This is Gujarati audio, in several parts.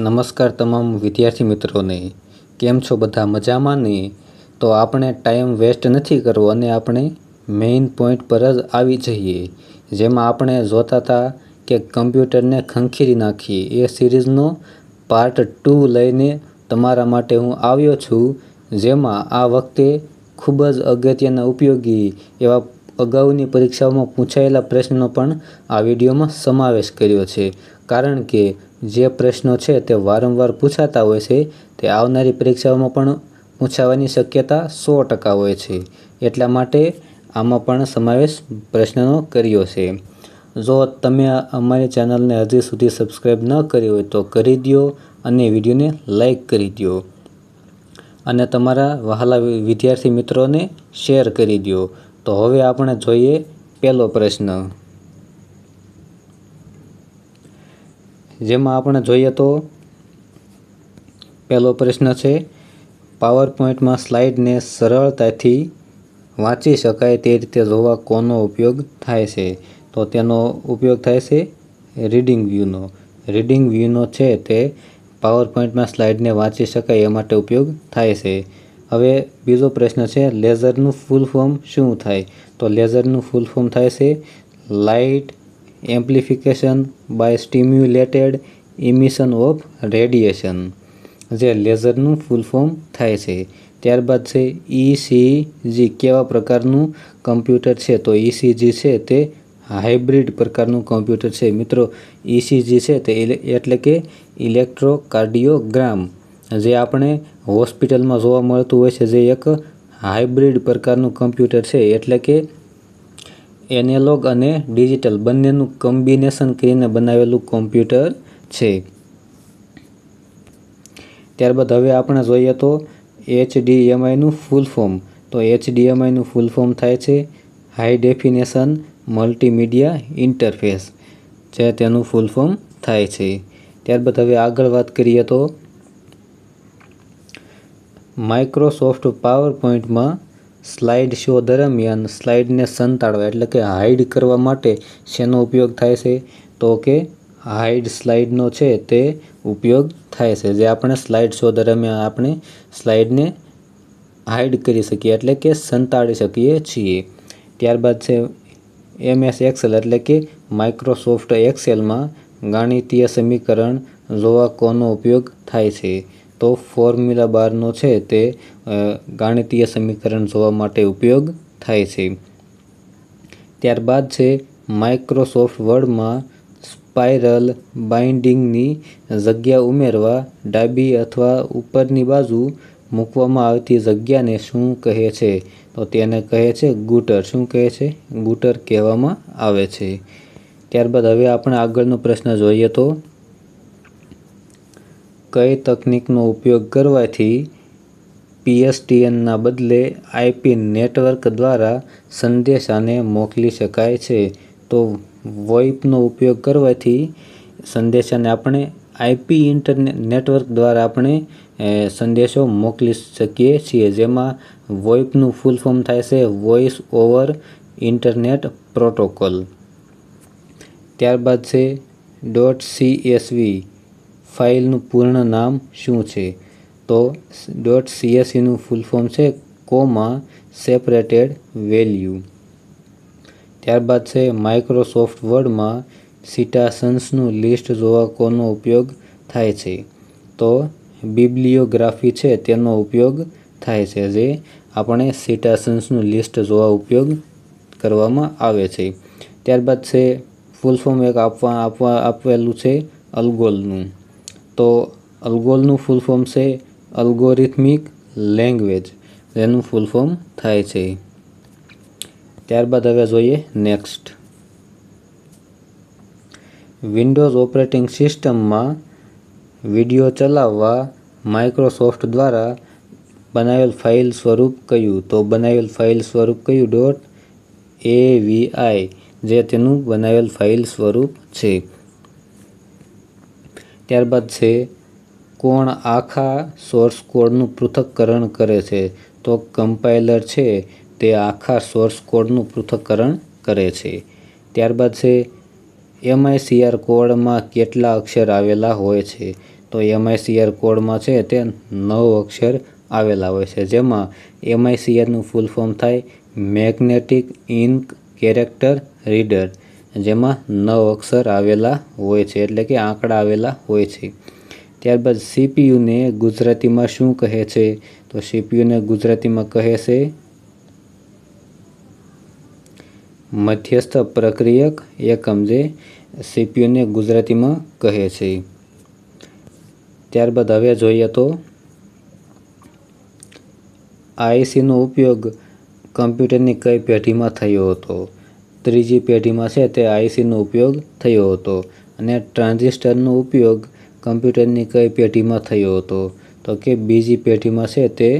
નમસ્કાર તમામ વિદ્યાર્થી મિત્રોને. કેમ છો બધા મજામાં ને? તો આપણે ટાઈમ વેસ્ટ નથી કરવો અને આપણે મેઇન પોઈન્ટ પર જ આવી જઈએ. જેમાં આપણે જોતા હતા કે કમ્પ્યુટરને ખંખેરી નાખીએ. એ સિરીઝનો પાર્ટ ટુ લઈને તમારા માટે હું આવ્યો છું, જેમાં આ વખતે ખૂબ જ અગત્યના ઉપયોગી એવા અગાઉની પરીક્ષાઓમાં પૂછાયેલા પ્રશ્નનો પણ આ વિડીયોમાં સમાવેશ કર્યો છે. કારણ કે જે પ્રશ્નો છે તે વારંવાર પૂછાતા હોય છે, તે આવનારી પરીક્ષાઓમાં પણ પૂછાવાની શક્યતા સો ટકા હોય છે. એટલા માટે આમાં પણ સમાવેશ પ્રશ્નનો કર્યો છે. જો તમે અમારી ચેનલને હજી સુધી સબસ્ક્રાઈબ ન કરી હોય તો કરી દો અને વિડીયોને લાઈક કરી દો અને તમારા વહાલા વિદ્યાર્થી મિત્રોને શેર કરી દો તો હવે આપણે જોઈએ પહેલો પ્રશ્ન. જેમાં આપણે જોઈએ તો પહેલો પ્રશ્ન છે પાવર પોઈન્ટમાં સ્લાઇડને સરળતાથી વાંચી શકાય તે રીતે જોવા કોનો ઉપયોગ થાય છે? તો તેનો ઉપયોગ થાય છે રીડિંગ વ્યૂનો. રીડિંગ વ્યૂનો છે તે પાવર પોઈન્ટમાં સ્લાઇડને વાંચી શકાય એ માટે ઉપયોગ થાય છે. હવે બીજો પ્રશ્ન છે, લેઝરનું ફૂલ ફોર્મ શું થાય? તો લેઝરનું ફૂલ ફોર્મ થાય છે light amplification by stimulated emission of radiation જે લેઝરનું ફૂલ ફોર્મ થાય છે. ત્યારબાદ છે ઇસીજી કેવા પ્રકારનું કમ્પ્યુટર છે? તો ઇસીજી છે તે હાઇબ્રિડ પ્રકારનું કમ્પ્યુટર છે. મિત્રો ઇસીજી છે તે એટલે કે ઇલેક્ટ્રોકાર્ડિયોગ્રામ જે આપણે હોસ્પિટલમાં જોવા મળતું હોય છે, જે એક હાઇબ્રિડ પ્રકારનું કમ્પ્યુટર છે. એટલે કે એનેલોગ અને ડિજિટલ બંનેનું કોમ્બિનેશન કરીને બનાવેલું કોમ્પ્યુટર છે. ત્યારબાદ હવે આપણે જોઈએ તો એચડીએમઆઈનું ફૂલ ફોર્મ. તો એચડીએમઆઈનું ફૂલ ફોર્મ થાય છે હાઈ ડેફિનેશન મલ્ટીમીડિયા ઇન્ટરફેસ. જે તેનું ફૂલ ફોર્મ થાય છે. ત્યારબાદ હવે આગળ વાત કરીએ તો માઇક્રોસોફ્ટ પાવર પોઈન્ટમાં સ્લાઇડ શો દરમિયાન સ્લાઇડને સંતાડવા એટલે કે હાઇડ કરવા માટે શેનો ઉપયોગ થાય છે? તો કે હાઇડ સ્લાઇડનો છે તે ઉપયોગ થાય છે. જે આપણે સ્લાઇડ શો દરમિયાન આપણે સ્લાઇડને હાઇડ કરી શકીએ એટલે કે સંતાડી શકીએ છીએ. ત્યારબાદ છે એમએસ એક્સેલ એટલે કે માઇક્રોસોફ્ટ એક્સેલમાં ગાણિતીય સમીકરણ જોવા કોનો ઉપયોગ થાય છે? તો ફોર્મ્યુલા બારનો છે તે ગાણિતીય સમીકરણ જોવા માટે ઉપયોગ થાય છે. ત્યારબાદ છે માઇક્રોસોફ્ટ વર્ડમાં સ્પાઇરલ બાઇન્ડિંગની જગ્યા ઉમેરવા, ડાબી અથવા ઉપરની બાજુ મૂકવામાં આવતી જગ્યાને શું કહે છે? તો તેને કહે છે ગુટર. શું કહે છે? ગુટર કહેવામાં આવે છે. ત્યારબાદ હવે આપણે આગળનો પ્રશ્ન જોઈએ તો કઈ તકનિકનો ઉપયોગ કરવાથી પીએસટીએનના બદલે આઈપી નેટવર્ક દ્વારા સંદેશાને મોકલી શકાય છે. તો વોઇપનો ઉપયોગ કરવાથી સંદેશાને આપણે આઈપી ઇન્ટરનેટ નેટવર્ક દ્વારા આપણે સંદેશો મોકલી શકીએ છીએ. જેમાં વોઇપનું ફૂલ ફોર્મ થાય છે વોઇસ ઓવર ઇન્ટરનેટ પ્રોટોકોલ. ત્યારબાદ છે ડોટ સીએસવી ફાઇલનું પૂર્ણ નામ શું છે? તો. ડોટ સીએસસીનું ફૂલ ફોર્મ છે, કોમા સેપરેટેડ વેલ્યુ ત્યારબાદ છે માઇક્રોસોફ્ટ વર્ડમાં સિટાસન્સનું લિસ્ટ જોવા કોનો ઉપયોગ થાય છે? તો બિબ્લિયોગ્રાફી છે, તેનો ઉપયોગ થાય છે, જે આપણે સિટાસન્સનું લિસ્ટ જોવા ઉપયોગ કરવામાં આવે છે. ત્યારબાદ છે ફૂલ ફોર્મ એક આપવા આપવા, આપેલું છે, અલ્ગોલનું. તો અલ્ગોલનું ફૂલ ફોર્મ છે અલ્ગોરિથમિક લેંગ્વેજ જેનું ફૂલ ફોર્મ થાય છે. ત્યારબાદ હવે જોઈએ નેક્સ્ટ વિન્ડોઝ ઓપરેટિંગ સિસ્ટમમાં વીડિયો ચલાવવા માઇક્રોસોફ્ટ દ્વારા બનાવેલ ફાઇલ સ્વરૂપ કયું? તો બનાવેલ ફાઇલ સ્વરૂપ કયું? ડોટ એવીઆઈ જે તેનું બનાવેલ ફાઇલ સ્વરૂપ છે. ત્યારબાદ છે, કોણ આખા સોર્સ કોડનું પૃથક્કરણ કરે છે? તો કમ્પાઇલર છે, તે આખા સોર્સ કોડનું પૃથક્કરણ કરે છે. ત્યારબાદ છે એમઆઈસીઆર કોડમાં કેટલા અક્ષર આવેલા હોય છે? તો એમઆઈસીઆર કોડમાં છે, તે નવ અક્ષર આવેલા હોય છે. જેમાં એમઆઈસીઆરનું ફૂલ ફોર્મ થાય મેગ્નેટિક ઇન્ક કેરેક્ટર રીડર જેમાં નવ અક્ષર આવેલા હોય છે, એટલે કે આંકડા આવેલા હોય છે. ત્યારબાદ સીપીયુને ગુજરાતીમાં શું કહે છે? તો સીપીયુને ગુજરાતીમાં કહે છે, મધ્યસ્થ પ્રક્રિયક એકમ, જે સીપીયુને ગુજરાતીમાં કહે છે. ત્યારબાદ હવે જોઈએ તો આઈસીનો ઉપયોગ કમ્પ્યુટરની કઈ પેઢીમાં થયો હતો? ત્રીજી પેઢીમાં છે તે આઈસીનો ઉપયોગ થયો હતો અને ટ્રાન્ઝિસ્ટરનો ઉપયોગ કમ્પ્યુટરની કઈ પેઢીમાં થયો હતો. તો કે બીજી પેઢીમાં છે તે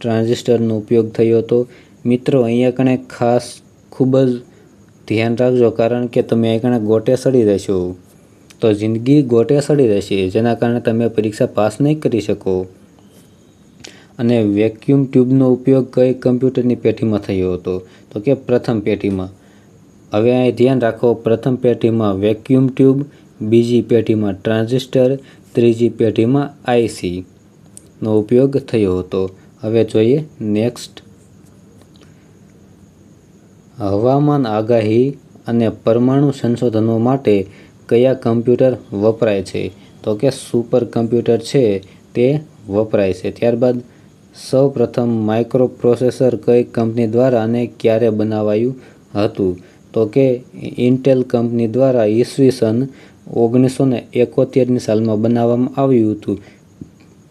ટ્રાન્ઝિસ્ટરનો ઉપયોગ થયો હતો. મિત્રો, અહીંયા કણે ખાસ ખૂબ જ ધ્યાન રાખજો કારણ કે તમે અહીં કણે ગોટે સડી રહેશો. તો જિંદગી ગોટે સડી રહેશે, જેના કારણે તમે પરીક્ષા પાસ નહીં કરી શકો. અને વેક્યુમ ટ્યુબનો ઉપયોગ કઈ કમ્પ્યુટરની પેઢીમાં થયો હતો? તો કે પ્રથમ પેઢીમાં. હવે અહીં ધ્યાન રાખો, પ્રથમ પેઢીમાં વેક્યુમ ટ્યુબ બીજી પેઢીમાં ટ્રાન્ઝિસ્ટર ત્રીજી પેઢીમાં આઈસીનો ઉપયોગ થયો હતો. હવે જોઈએ નેક્સ્ટ હવામાન આગાહી અને પરમાણુ સંશોધનો માટે કયા કમ્પ્યુટર વપરાય છે? તો કે સુપર કમ્પ્યુટર છે તે વપરાય છે. ત્યારબાદ સૌ પ્રથમ માઇક્રોપ્રોસેસર કઈ કંપની દ્વારા અને ક્યારે બનાવાયું હતું? તો કે ઇન્ટેલ કંપની દ્વારા ઈસવીસન ઓગણીસો ને એકોતેરની સાલમાં બનાવવામાં આવ્યું હતું.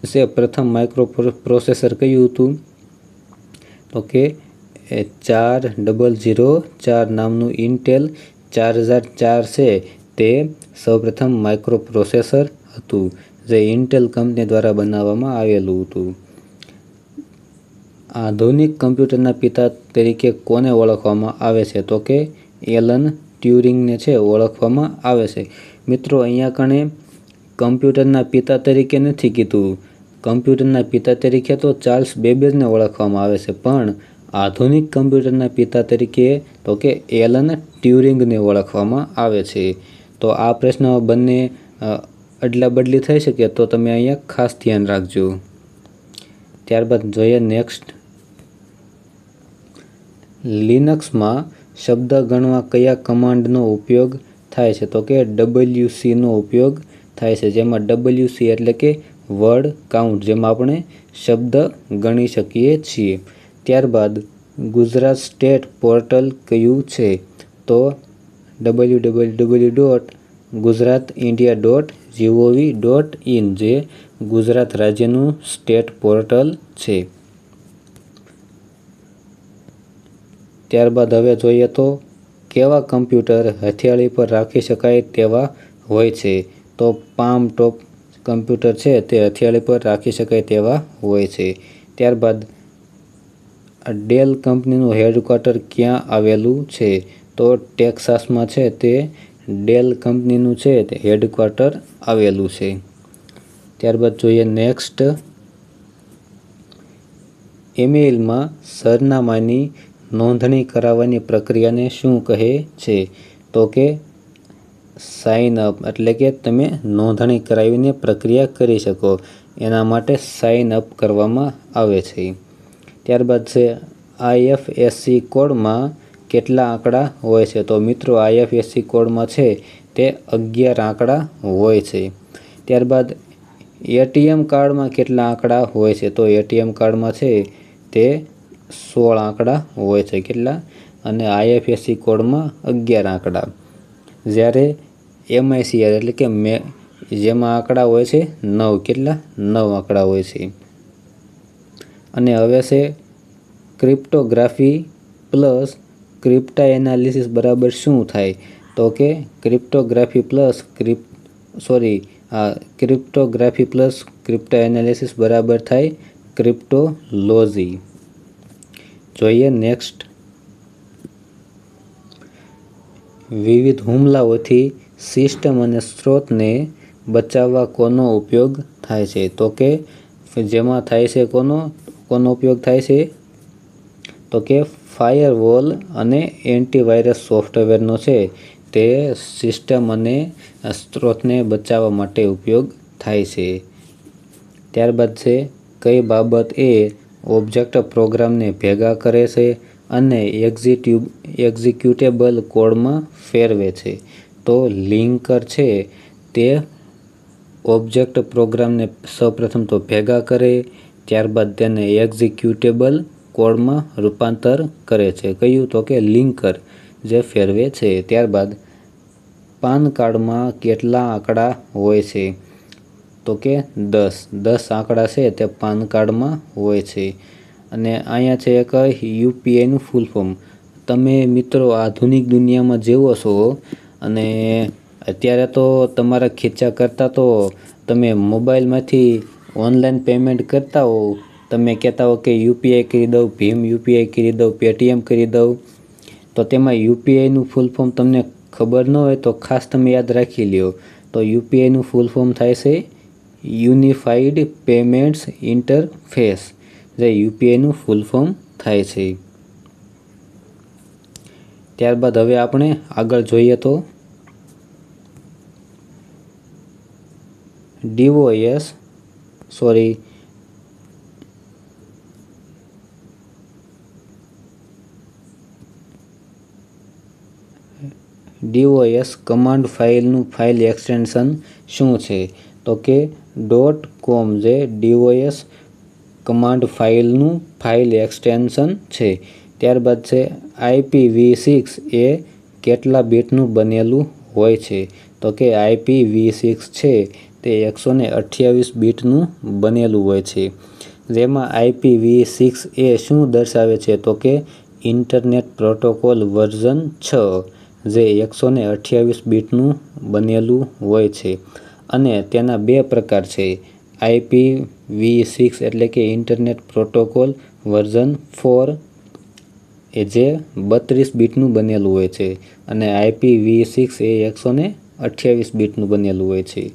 જે પ્રથમ માઇક્રો પ્રોસેસર કયું હતું. તો કે ચાર ડબલ ઝીરો ચાર નામનું ઇન્ટેલ ચાર હજાર ચાર છે તે સૌપ્રથમ માઇક્રો પ્રોસેસર હતું, જે ઇન્ટેલ કંપની દ્વારા બનાવવામાં આવેલું હતું. આધુનિક કમ્પ્યુટરના પિતા તરીકે કોને ઓળખવામાં આવે છે? તો કે એલન ટ્યુરિંગને છે ઓળખવામાં આવે છે. મિત્રો, અહીંયા કણે કમ્પ્યુટરના પિતા તરીકે નથી કીધું. કમ્પ્યુટરના પિતા તરીકે તો ચાર્લ્સ બેબેજને ઓળખવામાં આવે છે, પણ આધુનિક કમ્પ્યુટરના પિતા તરીકે તો કે એલન ટ્યુરિંગને ઓળખવામાં આવે છે. તો આ પ્રશ્ન બંને અદલા બદલી થઈ શકે તો તમે અહીંયા ખાસ ધ્યાન રાખજો. ત્યારબાદ જોઈએ નેક્સ્ટ. લિનક્સમાં શબ્દ ગણવા કયા કમાન્ડનો ઉપયોગ થાય છે? તો કે ડબલ્યુસીનો ઉપયોગ થાય છે, જેમાં ડબલ્યુસી એટલે કે વર્ડ કાઉન્ટ જેમાં આપણે શબ્દ ગણી શકીએ છીએ. ત્યારબાદ ગુજરાત સ્ટેટ પોર્ટલ કયું છે? તો W W W dot Gujarat India dot GOV dot in જે ગુજરાત રાજ્યનું સ્ટેટ પોર્ટલ છે. ત્યારબાદ હવે જોઈએ તો કેવા કમ્પ્યુટર હથિયાળી પર રાખી શકાય તેવા હોય છે? તો પામ ટોપ કમ્પ્યુટર છે તે હથિયાળી પર રાખી શકાય તેવા હોય છે. ત્યારબાદ ડેલ કંપનીનું હેડક્વાર્ટર ક્યાં આવેલું છે? તો ટેક્સાસમાં છે તે ડેલ કંપનીનું છે તે હેડક્વાર્ટર આવેલું છે. ત્યારબાદ જોઈએ નેક્સ્ટ. ઇમેઇલમાં સરનામાની નોંધણી કરાવવાની પ્રક્રિયાને શું કહે છે? તો કે સાઇન અપ એટલે કે તમે નોંધણી કરાવીને પ્રક્રિયા કરી શકો. એના માટે સાઇન અપ કરવામાં આવે છે. ત્યારબાદ છે આઈએફએસસી કોડમાં કેટલા આંકડા હોય છે? તો મિત્રો આઈએફએસસી કોડમાં છે તે અગિયાર આંકડા હોય છે. ત્યારબાદ એટીએમ કાર્ડમાં કેટલા આંકડા હોય છે? તો એટીએમ કાર્ડમાં છે તે સોળ આંકડા હોય છે કેટલા? અને આઈએફએસસી કોડમાં અગિયાર આંકડા. જ્યારે એમઆઈસીઆર એટલે કે મે, જેમાં આંકડા હોય છે નવ, કેટલા? નવ આંકડા હોય છે. અને હવે છે ક્રિપ્ટોગ્રાફી પ્લસ ક્રિપ્ટા એનાલિસિસ બરાબર શું થાય? તો કે ક્રિપ્ટોગ્રાફી પ્લસ ક્રિપ, સોરી, આ ક્રિપ્ટોગ્રાફી પ્લસ ક્રિપ્ટા એનાલિસિસ બરાબર થાય ક્રિપ્ટોલોજી. જોઈએ નેક્સ્ટ વિવિધ હુમલાઓથી સિસ્ટમ અને સ્ત્રોતને બચાવવા કોનો ઉપયોગ થાય છે? તો કે જેમાં થાય છે કોનો કોનો ઉપયોગ થાય છે? તો કે ફાયરવોલ અને એન્ટીવાયરસ સોફ્ટવેરનો છે. તે સિસ્ટમ અને સ્ત્રોતને બચાવવા માટે ઉપયોગ થાય છે. ત્યારબાદ છે, કઈ બાબત એ ઓબ્જેક્ટ પ્રોગ્રામને ભેગા કરે છે અને એક્ઝિટ્યુ એક્ઝિક્યુટેબલ કોડમાં ફેરવે છે. તો લિંકર છે તે ઓબ્જેક્ટ પ્રોગ્રામને સૌપ્રથમ તો ભેગા કરે, ત્યારબાદ તેને એક્ઝિક્યુટેબલ કોડમાં રૂપાંતર કરે છે. કહ્યું તો કે લિંકર જે ફેરવે છે, ત્યારબાદ પાન કાર્ડમાં કેટલા આંકડા હોય છે? તો કે દસ. દસ આંકડા છે તે પાન કાર્ડમાં હોય છે. અને અહીંયા છે એક યુપીઆઈનું ફૂલ ફોર્મ તમે મિત્રો આધુનિક દુનિયામાં જેવો છો અને અત્યારે તો તમારા ખીચા કરતાં તો તમે મોબાઈલમાંથી ઓનલાઈન પેમેન્ટ કરતા હો. તમે કહેતા હો કે યુપીઆઈ કરી દઉં, ભીમ યુપીઆઈ કરી દઉં, પેટીએમ કરી દઉં. તો તેમાં યુપીઆઈનું ફૂલ ફોર્મ તમને ખબર ન હોય તો ખાસ તમે યાદ રાખી લ્યો. તો યુપીઆઈનું ફૂલ ફોર્મ થાય છે યુનિફાઈડ પેમેન્ટ્સ ઇન્ટરફેસ, જે યુપીઆઈનું ફૂલ ફોર્મ થાય છે. ત્યારબાદ હવે આપણે આગળ જોઈએ તો ડીઓએસ, સોરી, ડીઓએસ કમાન્ડ ફાઇલનું ફાઇલ એક્સટેન્શન શું છે? તો કે ડોટ કોમ જે ડીઓએસ કમાન્ડ ફાઇલનું ફાઇલ એક્સટેન્શન છે. ત્યારબાદ છે આઈપીવી સિક્સ એ કેટલા બીટનું બનેલું હોય છે. તો કે આઈપીવી સિક્સ છે તે એકસો ને અઠ્યાવીસ બીટનું બનેલું હોય છે. જેમાં આઈપીવી સિક્સ એ શું દર્શાવે છે? તો કે ઇન્ટરનેટ પ્રોટોકોલ વર્ઝન છ જે એકસો ને અઠ્યાવીસ બીટનું બનેલું હોય છે. અને તેના બે પ્રકાર છે. આઈપીવી સિક્સ એટલે કે ઇન્ટરનેટ પ્રોટોકોલ વર્ઝન ફોર, એ જે બત્રીસ બીટનું બનેલું હોય છે. અને આઈપી વી સિક્સ એ એકસો ને અઠ્યાવીસ બીટનું બનેલું હોય છે.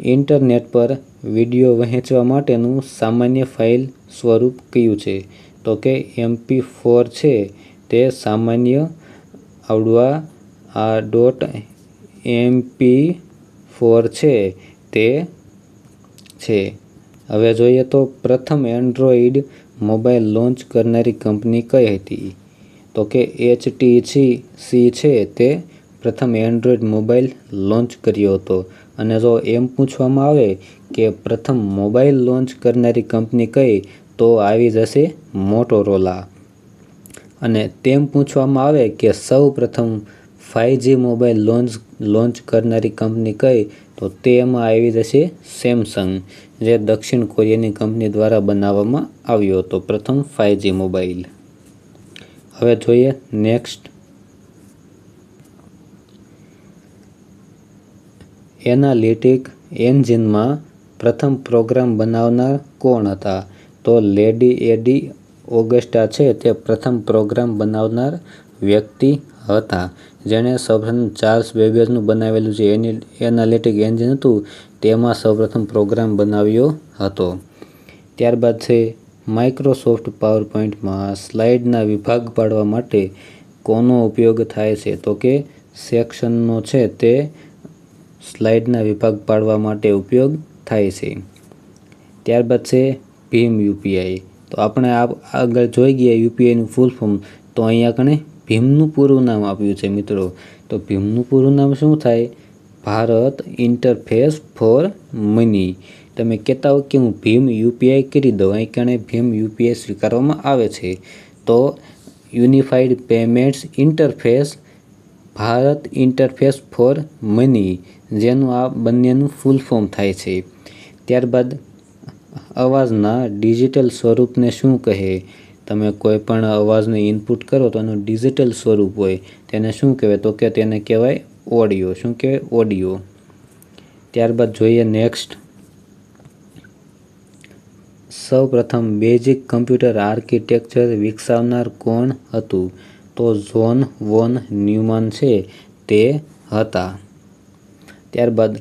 ઇન્ટરનેટ પર વીડિયો વહેંચવા માટેનું સામાન્ય ફાઇલ સ્વરૂપ કયું છે? તો કે એમપી ફોર છે, તે સામાન્ય આવડવા આ ડોટ એમપી ફોર છે, તે છે. હવે જોઈએ તો પ્રથમ એન્ડ્રોઈડ મોબાઈલ લોન્ચ કરનારી કંપની કઈ હતી? તો કે એચટીસી સી છે, તે પ્રથમ એન્ડ્રોઈડ મોબાઈલ લોન્ચ કર્યો હતો. અને જો એમ પૂછવામાં આવે કે પ્રથમ મોબાઈલ લોન્ચ કરનારી કંપની કઈ, તો આવી જશે મોટોરોલા અને તેમ પૂછવામાં આવે કે સૌ પ્રથમ five G mobile launch launch કરનારી કંપની કઈ, તો તેમાં આવી જશે સેમસંગ જે દક્ષિણ કોરિયાની કંપની દ્વારા બનાવવામાં આવ્યો હતો. પ્રથમ ફાઇવજી મોબાઈલ. હવે જોઈએ નેક્સ્ટ એનાલિટિક એન્જિનમાં પ્રથમ પ્રોગ્રામ બનાવનાર કોણ હતા? તો લેડી એડી ઓગસ્ટા છે તે પ્રથમ પ્રોગ્રામ બનાવનાર વ્યક્તિ હતા. જેણે સૌપ્રથમ ચાર્લ્સ બેબેજનું બનાવેલું જે એનાલિટિક એન્જિન હતું, તેમાં સૌપ્રથમ પ્રોગ્રામ બનાવ્યો હતો. ત્યારબાદ છે, માઇક્રોસોફ્ટ પાવર પોઈન્ટમાં સ્લાઇડના વિભાગ પાડવા માટે કોનો ઉપયોગ થાય છે? તો કે, સેક્શનનો છે તે સ્લાઇડના વિભાગ પાડવા માટે ઉપયોગ થાય છે. ત્યારબાદ છે, ભીમ યુપીઆઈ. તો આપણે આગળ જોઈ ગયા યુપીઆઈનું ફૂલ ફોર્મ. તો અહીંયા કણે ભીમનું પૂરું નામ આપ્યું છે મિત્રો. તો ભીમનું પૂરું નામ શું થાય? Bharat interface for money. તમે કહેતા હો કે હું ભીમ યુપીઆઈ કરી દઉં, અહીં કણે ભીમ યુપીઆઈ સ્વીકારવામાં આવે છે. તો unified payments interface, Bharat interface for money, જેનું આ બંનેનું ફૂલ ફોર્મ થાય છે. ત્યારબાદ અવાજના ડિજિટલ સ્વરૂપને શું કહે? તમે કોઈ પણ અવાજને ઇનપુટ કરો તો એનું ડિજિટલ સ્વરૂપ હોય. તેને શું કહેવાય? તો કે તેને કહેવાય ઓડિયો શું કહેવાય? ઓડિયો ત્યારબાદ જોઈએ નેક્સ્ટ સૌ પ્રથમ બેઝિક કમ્પ્યુટર આર્કિટેક્ચર વિકસાવનાર કોણ હતું? તો ઝોન વોન ન્યુમાન છે. તે હતા. ત્યારબાદ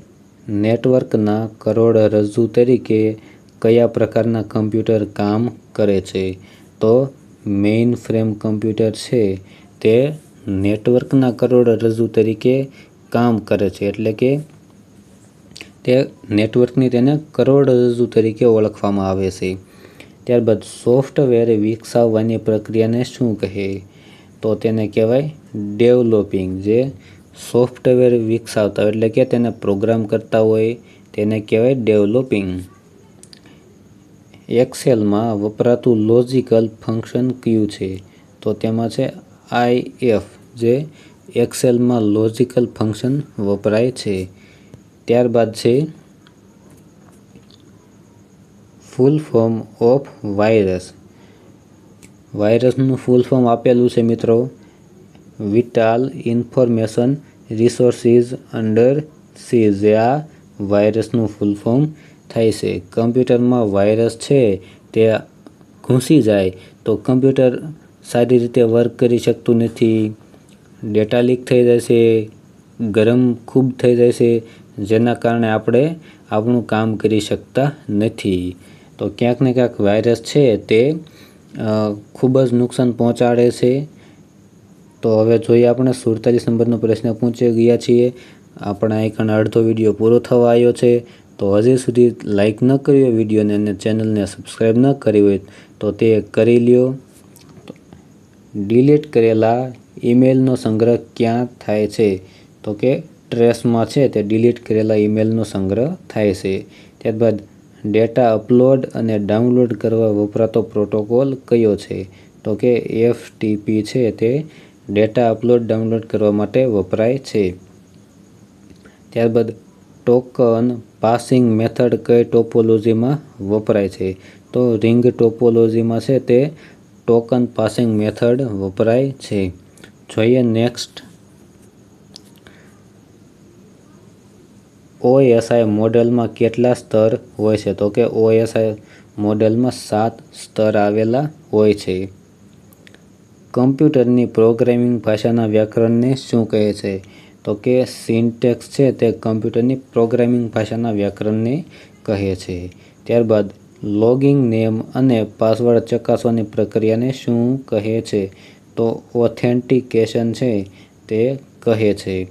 નેટવર્કના કરોડરજ્જુ તરીકે કયા પ્રકારના કમ્પ્યુટર કામ કરે છે? તો મેઇન ફ્રેમ કમ્પ્યુટર છે તે નેટવર્કના કરોડરજ્જુ તરીકે કામ કરે છે. એટલે કે તે નેટવર્કની તેને કરોડરજ્જુ તરીકે ઓળખવામાં આવે છે. ત્યારબાદ સોફ્ટવેર વિકસાવવાની પ્રક્રિયાને શું કહે? તો તેને કહેવાય ડેવલોપિંગ જે સોફ્ટવેર વિકસાવતા એટલે કે તેને પ્રોગ્રામ કરતા હોય, તેને કહેવાય ડેવલોપિંગ એક્સેલમાં વપરાતું લોજિકલ ફંક્શન કયું છે. તો તેમાં છે આઈ એફ જે એક્સેલમાં લોજિકલ ફંક્શન વપરાય છે. ત્યારબાદ છે ફૂલ ફોર્મ ઓફ વાયરસ વાયરસનું ફૂલ ફોર્મ આપેલું છે મિત્રો. Vital information resources under seize જે આ વાયરસનું ફૂલ ફોર્મ થાય છે. કમ્પ્યુટરમાં વાયરસ છે, તે ઘૂસી જાય, તો કમ્પ્યુટર સારી રીતે વર્ક કરી શકતું નથી. ડેટા લીક થઈ છે, ગરમ ખૂબ થઈ છે, જેના કારણે આપણે આપણું કામ કરી શકતા નથી. તો ક્યાંક ને ક્યાંક વાયરસ છે, તે ખૂબ જ નુકસાન પહોંચાડે છે. તો હવે જોઈએ આપણે સુડતાલીસ નંબરનો પ્રશ્ન પહોંચી ગયા છીએ. આપણા એક અડધો વીડિયો પૂરો થવા આવ્યો છે. તો હજી સુધી લાઇક ન કરી હોય વિડીયોને અને ચેનલને સબસ્ક્રાઈબ ન કરી હોય તો તે કરી લ્યો. ડિલીટ કરેલા ઈમેલનો સંગ્રહ ક્યાં થાય છે? તો કે ટ્રેસમાં છે તે ડિલીટ કરેલા ઈમેલનો સંગ્રહ થાય છે. ત્યારબાદ ડેટા અપલોડ અને ડાઉનલોડ કરવા વપરાતો પ્રોટોકોલ કયો છે? તો કે એફટીપી છે તે ડેટા અપલોડ ડાઉનલોડ કરવા માટે વપરાય છે. ત્યારબાદ ટોકન પાસિંગ મેથડ કઈ ટોપોલોજીમાં વપરાય છે? તો રિંગ ટોપોલોજીમાં છે તે ટોકન પાસિંગ મેથડ વપરાય છે. જોઈએ નેક્સ્ટ ઓએસઆઈ મોડેલમાં કેટલા સ્તર હોય છે? તો કે ઓએસઆઈ મોડેલમાં સાત સ્તર આવેલા હોય છે. કમ્પ્યુટરની પ્રોગ્રામિંગ ભાષાના વ્યાકરણને શું કહે છે? તો કે સિન્ટેક્સ છે તે કમ્પ્યુટરની પ્રોગ્રામિંગ ભાષાના વ્યાકરણને કહે છે. ત્યારબાદ, લોગિંગ નેમ અને પાસવર્ડ ચકાસવાની પ્રક્રિયાને શું કહે છે? તો ઓથેન્ટિકેશન છે તે કહે છે.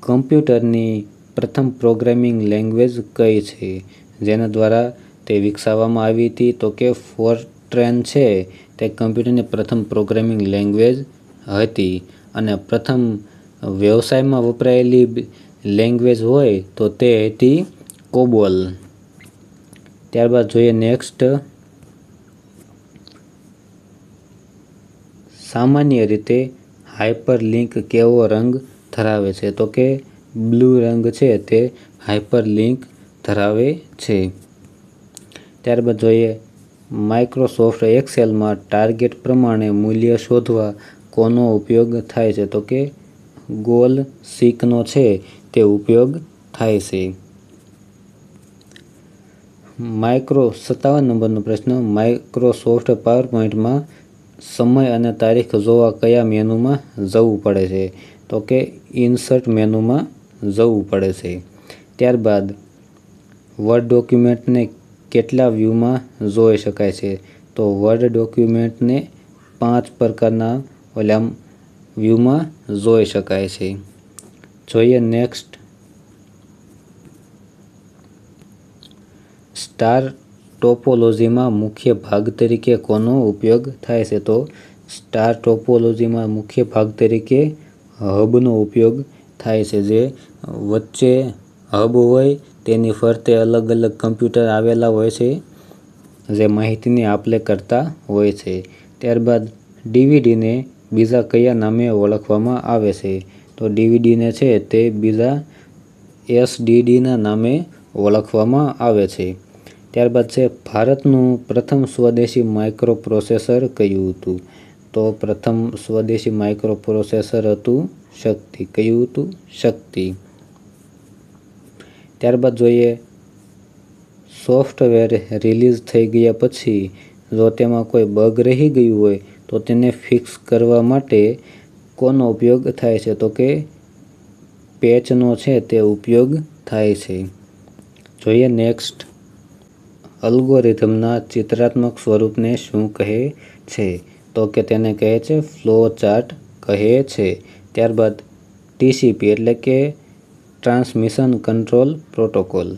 કમ્પ્યુટરની પ્રથમ પ્રોગ્રામિંગ લેંગ્વેજ કઈ છે? જેના દ્વારા તે વિકસાવવામાં આવી હતી? તો કે ફોરટ્રેન છે તે કમ્પ્યુટરની પ્રથમ પ્રોગ્રામિંગ લેંગ્વેજ હતી અને પ્રથમ વ્યવસાયમાં વપરાયેલી લેંગ્વેજ હોય તો તે હતી કોબોલ ત્યારબાદ જોઈએ નેક્સ્ટ સામાન્ય રીતે હાઇપરલિંક કેવો રંગ ધરાવે છે? તો કે બ્લુ રંગ છે તે હાઇપરલિંક ધરાવે છે. ત્યારબાદ જોઈએ માઇક્રોસોફ્ટ એક્સેલમાં ટાર્ગેટ પ્રમાણે મૂલ્ય શોધવા કોનો ઉપયોગ થાય છે? તો કે ગોલ સિકનો છે તે ઉપયોગ થાય છે. માઇક્રો સત્તાવન નંબરનો પ્રશ્ન. માઇક્રોસોફ્ટ પાવરપોઈન્ટમાં સમય અને તારીખ જોવા કયા મેનુમાં જવું પડે છે? તો કે ઇન્સર્ટ મેનુમાં જવું પડે છે. ત્યારબાદ, વર્ડ ડોક્યુમેન્ટને કેટલા વ્યૂમાં જોઈ શકાય છે? તો વર્ડ ડોક્યુમેન્ટને પાંચ પ્રકારના ઓલા વ્યૂમાં જોઈ શકાય છે. જોઈએ નેક્સ્ટ સ્ટાર ટોપોલોજીમાં મુખ્ય ભાગ તરીકે કોનો ઉપયોગ થાય છે? તો સ્ટાર ટોપોલોજીમાં મુખ્ય ભાગ તરીકે હબનો ઉપયોગ થાય છે. જે વચ્ચે હબ હોય, તેની ફરતે અલગ અલગ કમ્પ્યુટર આવેલા હોય છે, જે માહિતીની આપલે કરતા હોય છે. ત્યારબાદ ડીવીડીને બીજા કયા નામે ઓળખવામાં આવે છે? તો ડીવીડીને છે તે બીજા એસડીડીના નામે ઓળખવામાં આવે છે. ત્યારબાદ છે ભારતનું પ્રથમ સ્વદેશી માઇક્રો પ્રોસેસર કયું હતું? તો પ્રથમ સ્વદેશી માઇક્રો પ્રોસેસર હતું શક્તિ. કયું હતું? શક્તિ. ત્યારબાદ જોઈએ, સોફ્ટવેર રિલીઝ થઈ ગયા પછી, જો તેમાં કોઈ બગ રહી ગયું હોય તો તેને ફિક્સ કરવા માટે કોનો ઉપયોગ થાય છે? તો કે પેચનો છે તે ઉપયોગ થાય છે. જોઈએ નેક્સ્ટ અલ્ગોરિધમના ચિત્રાત્મક સ્વરૂપને શું કહે છે? તો કે તેને કહે છે ફ્લો ચાર્ટ કહે છે. ત્યારબાદ ટીસીપી એટલે કે ટ્રાન્સમિશન કંટ્રોલ પ્રોટોકોલ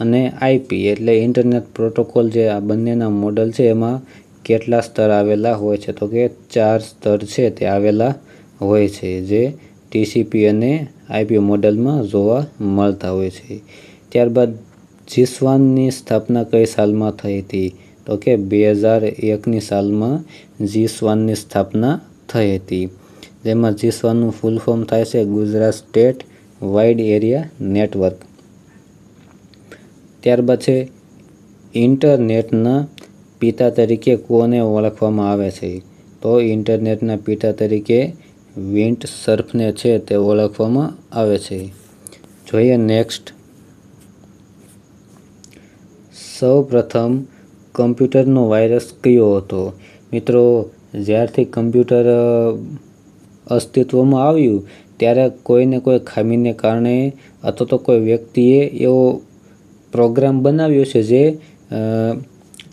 અને આઈપી એટલે ઇન્ટરનેટ પ્રોટોકોલ જે આ બંનેના મોડલ છે, એમાં કેટલા સ્તર આવેલા હોય છે? તો કે ચાર સ્તર છે તે આવેલા હોય છે, જે ટીસીપી અને આઈપી મોડલમાં જોવા મળતા હોય છે. ત્યારબાદ જીસવાનની સ્થાપના કઈ સાલમાં થઈ હતી? તો કે બે હજાર એકની સાલમાં જીસવાનની સ્થાપના થઈ હતી. જેમાં જીસવાનનું ફૂલ ફોર્મ થાય છે Gujarat state wide area network. ત્યારબાદ છે ઇન્ટરનેટના પિતા તરીકે કોને ઓળખવામાં આવે છે, તો ઇન્ટરનેટના પિતા તરીકે વિન્ટ સર્ફને છે તે ઓળખવામાં આવે છે. જોઈએ નેક્સ્ટ. સૌ પ્રથમ કમ્પ્યુટરનો વાયરસ કયો હતો? મિત્રો, જ્યારથી કમ્પ્યુટર અસ્તિત્વમાં આવ્યું, ત્યારે કોઈને કોઈ ખામીને કારણે અથવા તો કોઈ વ્યક્તિએ એવો પ્રોગ્રામ બનાવ્યો છે જે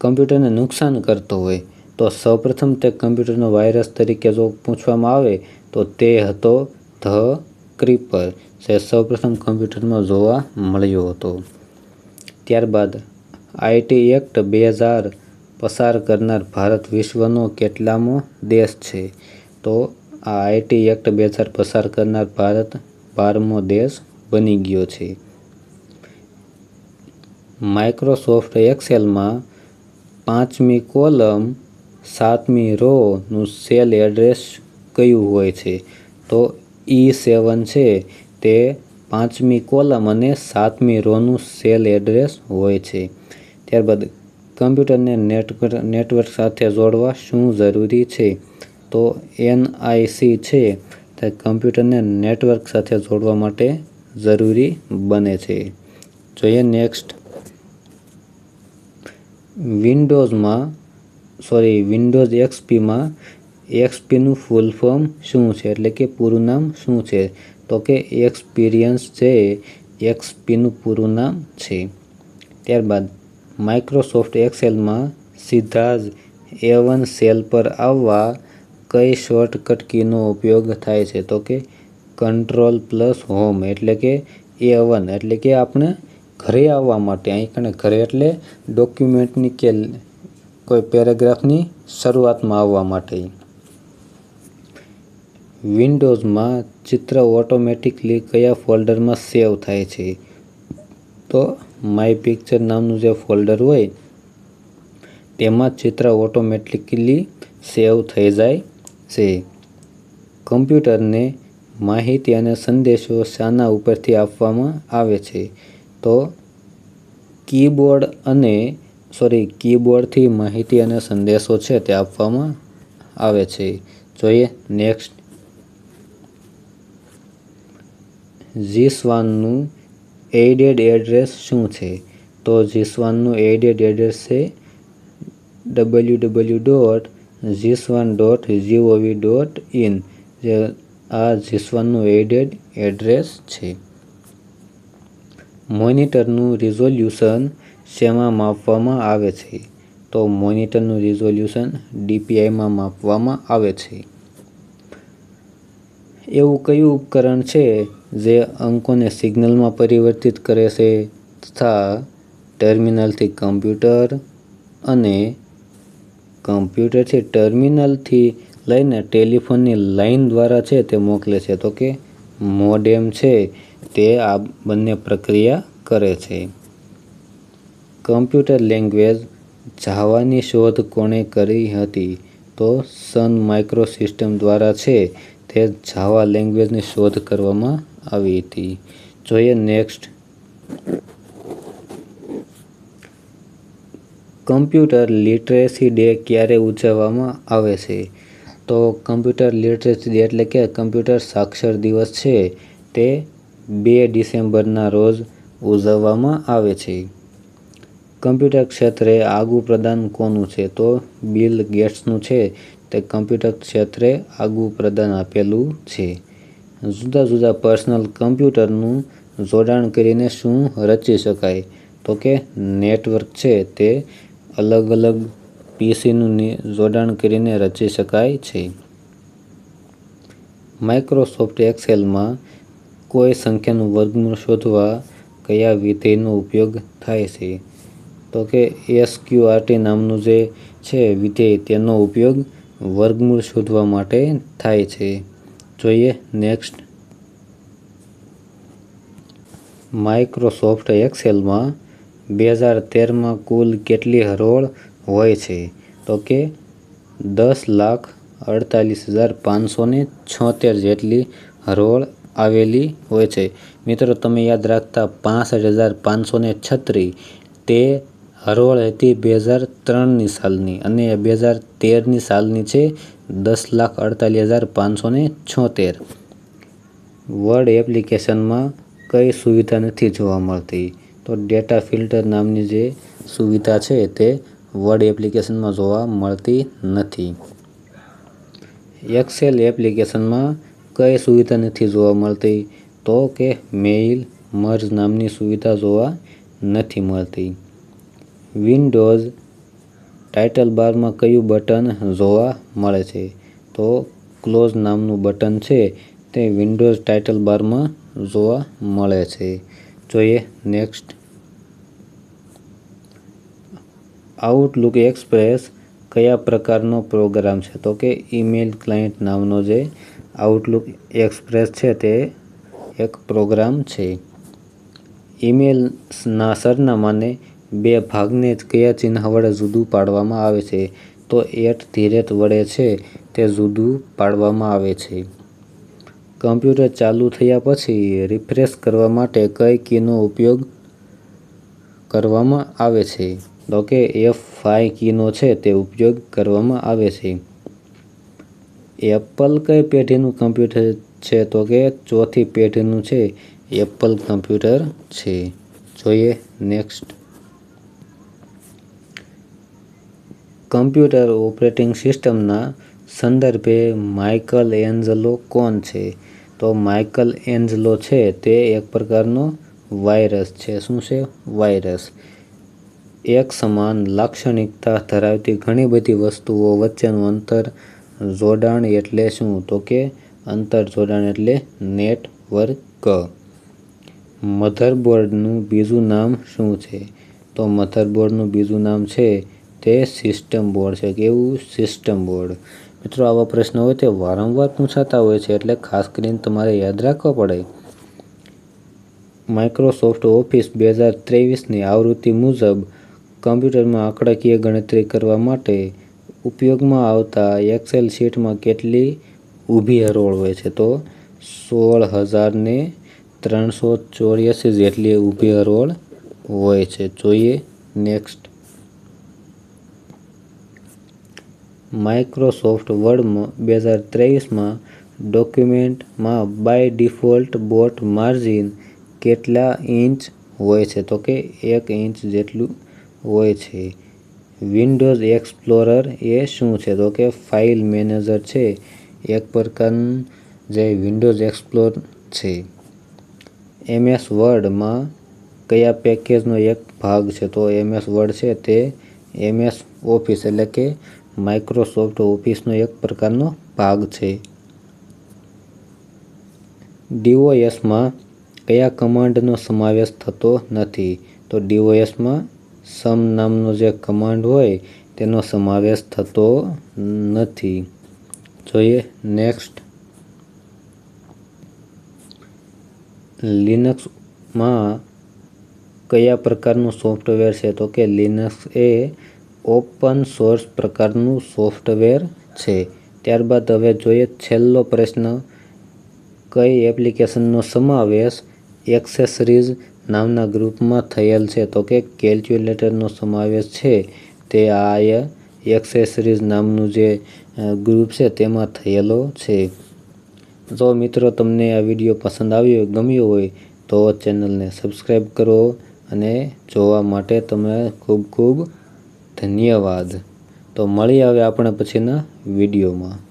કમ્પ્યુટરને નુકસાન કરતો હોય, તો સૌપ્રથમ તે કમ્પ્યુટરનો વાયરસ તરીકે જો પૂછવામાં આવે, તો તે હતો ધ ક્રીપર, જે સૌપ્રથમ કમ્પ્યુટરમાં જોવા મળ્યો હતો. ત્યારબાદ આઈટી એક્ટ બે હજાર પસાર કરનાર ભારત વિશ્વનો કેટલામો દેશ છે, તો આ આઈટી એક્ટ બે હજાર પસાર કરનાર ભારત બારમો દેશ બની ગયો છે. માઇક્રોસોફ્ટ એક્સેલમાં પાંચમી કોલમ, સાતમી રોનું સેલ એડ્રેસ કયું હોય છે? તો ઈ સેવન છે તે પાંચમી કોલમ અને સાતમી રોનું સેલ એડ્રેસ હોય છે. ત્યારબાદ કમ્પ્યુટરને નેટવર્ક નેટવર્ક સાથે જોડવા શું જરૂરી છે? તો એનઆઈસી છે તે કમ્પ્યુટરને નેટવર્ક સાથે જોડવા માટે જરૂરી બને છે. જોઈએ નેક્સ્ટ. વિન્ડોઝમાં સોરી વિન્ડોઝ એક્સપીમાં એક્સપીનું ફૂલ ફોર્મ શું છે? એટલે કે પૂરું નામ શું છે? તો કે એક્સપિરિયન્સ છે એક્સપીનું પૂરું નામ છે. ત્યારબાદ, માઇક્રોસોફ્ટ એક્સેલમાં સીધા જ એ સેલ પર આવવા કઈ શોર્ટકટ કીનો ઉપયોગ થાય છે? તો કે કંટ્રોલ પ્લસ હોમ, એટલે કે એ વન એટલે કે આપણે ઘરે આવવા માટે. અહીં કણે ઘરે એટલે ડોક્યુમેન્ટની કે કોઈ પેરેગ્રાફની શરૂઆતમાં આવવા માટે. વિન્ડોઝમાં ચિત્ર ઓટોમેટિકલી કયા ફોલ્ડરમાં સેવ થાય છે? તો માય પિક્ચર નામનું જે ફોલ્ડર હોય, તેમાં ચિત્ર ઓટોમેટિકલી સેવ થઈ જાય છે. કમ્પ્યુટરને માહિતી અને સંદેશો શાના ઉપરથી આપવામાં આવે છે. તો કીબોર્ડ અને સોરી કીબોર્ડથી માહિતી અને સંદેશો છે તે આપવામાં આવે છે. જોઈએ નેક્સ્ટ જીસવાનનું એઇડેડ એડ્રેસ શું છે? તો જીસવાનનું એઇડેડ એડ્રેસ છે ડબલ્યુ ડબલ્યુ ડોટ જીસવાન ડોટ જીઓવી ડોટ ઇન જે આ જીસવાનનું એઇડેડ એડ્રેસ છે. મોનિટરનું રિઝોલ્યુશન શેમાં માપવામાં આવે છે? તો મોનિટરનું રિઝોલ્યુશન ડીપીઆઈમાં માપવામાં આવે છે. એવું કયું ઉપકરણ છે જે અંકોને સિગ્નલમાં પરિવર્તિત કરે છે તથા ટર્મિનલથી કમ્પ્યુટર અને કમ્પ્યુટરથી ટર્મિનલથી લઈને ટેલિફોનની લાઇન દ્વારા છે તે મોકલે છે? તો કે મોડેમ છે. તે આ બંને પ્રક્રિયા કરે છે. કમ્પ્યુટર લેંગ્વેજ જાવાની શોધ કોણે કરી હતી તો સન માઇક્રો સિસ્ટમ દ્વારા છે તે જાવા લેંગ્વેજની શોધ કરવામાં આવી હતી. જોઈએ નેક્સ્ટ. કમ્પ્યુટર લિટરેસી ડે ક્યારે ઉજવવામાં આવે છે? તો કમ્પ્યુટર લિટરેસી ડે એટલે કે કમ્પ્યુટર સાક્ષર દિવસ છે તે બે ડિસેમ્બરના રોજ ઉજવવામાં આવે છે. કમ્પ્યુટર ક્ષેત્રે આગવું પ્રદાન કોનું છે તો બિલ ગેટ્સનું છે તે કમ્પ્યુટર ક્ષેત્રે આગવું પ્રદાન આપેલું છે. જુદા જુદા પર્સનલ કમ્પ્યુટરનું જોડાણ કરીને શું રચી શકાય? તો કે નેટવર્ક છે તે અલગ અલગ પીસીનું જોડાણ કરીને રચી શકાય છે. માઇક્રોસોફ્ટ એક્સેલમાં કોઈ સંખ્યાનું વર્ગમૂળ શોધવા કયા વિધેયનો ઉપયોગ થાય છે? તો કે એસક્યુઆરટી નામનું જે છે વિધેય, તેનો ઉપયોગ વર્ગમૂળ શોધવા માટે થાય છે. જોઈએ નેક્સ્ટ. માઇક્રોસોફ્ટ એક્સેલમાં બે હજાર તેરમાં કુલ કેટલી હરોળ હોય છે? તો કે દસ લાખ અડતાલીસ હજાર પાંચસો ને છોતેર જેટલી હરોળ આવેલી હોય છે. મિત્રો, તમે યાદ રાખતા પાંસઠ હજાર પાંચસો ને તે હરોળ હતી બે હજાર ત્રણની સાલની અને બે હજાર તેરની સાલની છે દસ લાખ અડતાલીસ હજાર પાંચસો ને છોતેર. વર્ડ એપ્લિકેશનમાં કઈ સુવિધા નથી જોવા મળતી. તો ડેટા ફિલ્ટર નામની જે સુવિધા છે તે વર્ડ એપ્લિકેશનમાં જોવા મળતી નથી. એક્સેલ એપ્લિકેશનમાં કઈ સુવિધા નથી જોવા મળતી, તો કે મેઇલ મર્જ નામની સુવિધા જોવા નથી મળતી. વિન્ડોઝ ટાઇટલ બારમાં કયું બટન જોવા મળે છે? તો ક્લોઝ નામનું બટન છે, તે વિન્ડોઝ ટાઇટલ બારમાં જોવા મળે છે. જોઈએ નેક્સ્ટ. આઉટલુક એક્સપ્રેસ કયા પ્રકારનો પ્રોગ્રામ છે? તો કે ઈમેલ ક્લાયન્ટ નામનો જે આઉટલુક એક્સપ્રેસ છે તે એક પ્રોગ્રામ છે. ઇમેલના સરનામાને બે ભાગને જ કયા ચિહ્ન વડે જુદું પાડવામાં આવે છે, તો એટ ધી રેટ વડે છે તે જુદું પાડવામાં આવે છે. કમ્પ્યુટર ચાલુ થયા પછી રિફ્રેશ કરવા માટે કઈ કીનો ઉપયોગ કરવામાં આવે છે, તો કે એફ ફાઈ કીનો છે તે ઉપયોગ કરવામાં આવે છે. એપલ કઈ પેઢીનું કમ્પ્યુટર છે? તો કે ચોથી પેઢીનું છે એપલ કમ્પ્યુટર છે. જોઈએ નેક્સ્ટ કમ્પ્યુટર ઓપરેટિંગ સિસ્ટમના સંદર્ભે માઇકલ એન્જલો કોણ છે? તો માઇકલ એન્જલો છે તે એક પ્રકારનો વાયરસ છે. શું છે? વાયરસ એક સમાન લાક્ષણિકતા ધરાવતી ઘણી બધી વસ્તુઓ વચ્ચેનું અંતર જોડાણ એટલે શું? તો કે અંતર જોડાણ એટલે નેટવર્ક. મધરબોર્ડનું બીજું નામ શું છે? તો મધરબોર્ડનું બીજું નામ છે તે સિસ્ટમ બોર્ડ છે. કેવું? System board. મિત્રો, આવા પ્રશ્ન હોય તે વારંવાર પૂછાતા હોય છે, એટલે ખાસ કરીને તમારે યાદ રાખવા પડે. માઇક્રોસોફ્ટ ઓફિસ બે હજાર ત્રેવીસની આવૃત્તિ મુજબ, કમ્પ્યુટરમાં આંકડાકીય ગણતરી કરવા માટે ઉપયોગમાં આવતા એક્સેલ શીટમાં કેટલી ઊભી હરોળ હોય છે? તો સોળ હજાર ને ત્રણસો ચોર્યાસી જેટલી ઊભી હરોળ હોય છે. જોઈએ નેક્સ્ટ માઇક્રોસોફ્ટ વર્ડમાં બે હજાર ત્રેવીસમાં ડોક્યુમેન્ટમાં બાય ડિફોલ્ટ બોટ માર્જિન કેટલા ઇંચ હોય છે? તો કે એક ઇંચ જેટલું હોય છે. વિન્ડોઝ એક્સપ્લોરર એ શું છે? તો કે ફાઇલ મેનેજર છે. એક પ્રકારનું જે વિન્ડોઝ એક્સપ્લોર છે. એમએસ વર્ડમાં કયા પેકેજનો એક ભાગ છે? તો એમએસ વર્ડ છે તે એમએસ ઓફિસ એટલે કે માઇક્રોસોફ્ટ ઓફિસનો એક પ્રકારનો ભાગ છે. ડીઓએસમાં કયા કમાન્ડનો સમાવેશ થતો નથી? તો ડીઓએસમાં સમ નામનો જે કમાન્ડ હોય, તેનો સમાવેશ થતો નથી. જોઈએ નેક્સ્ટ લિનક્સમાં કયા પ્રકારનું સોફ્ટવેર છે? તો કે લિનક્સ એ ઓપન સોર્સ પ્રકારનું સોફ્ટવેર છે. ત્યારબાદ હવે જોઈએ, છેલ્લો પ્રશ્ન. કઈ એપ્લિકેશનનો સમાવેશ એક્સેસરીઝ નામના ગ્રુપમાં થયેલ છે. તો કે કેલ્ક્યુલેટરનો સમાવેશ છે તે આ એક્સેસરીઝ નામનું જે ગ્રુપ છે તેમાં થયેલો છે. જો મિત્રો તમને આ વીડિયો પસંદ આવ્યો, ગમ્યો હોય, તો ચેનલને સબસ્ક્રાઈબ કરો અને જોવા માટે તમે ખૂબ ખૂબ ધન્યવાદ. તો મળી આવે આપણે પછીના વિડીયોમાં.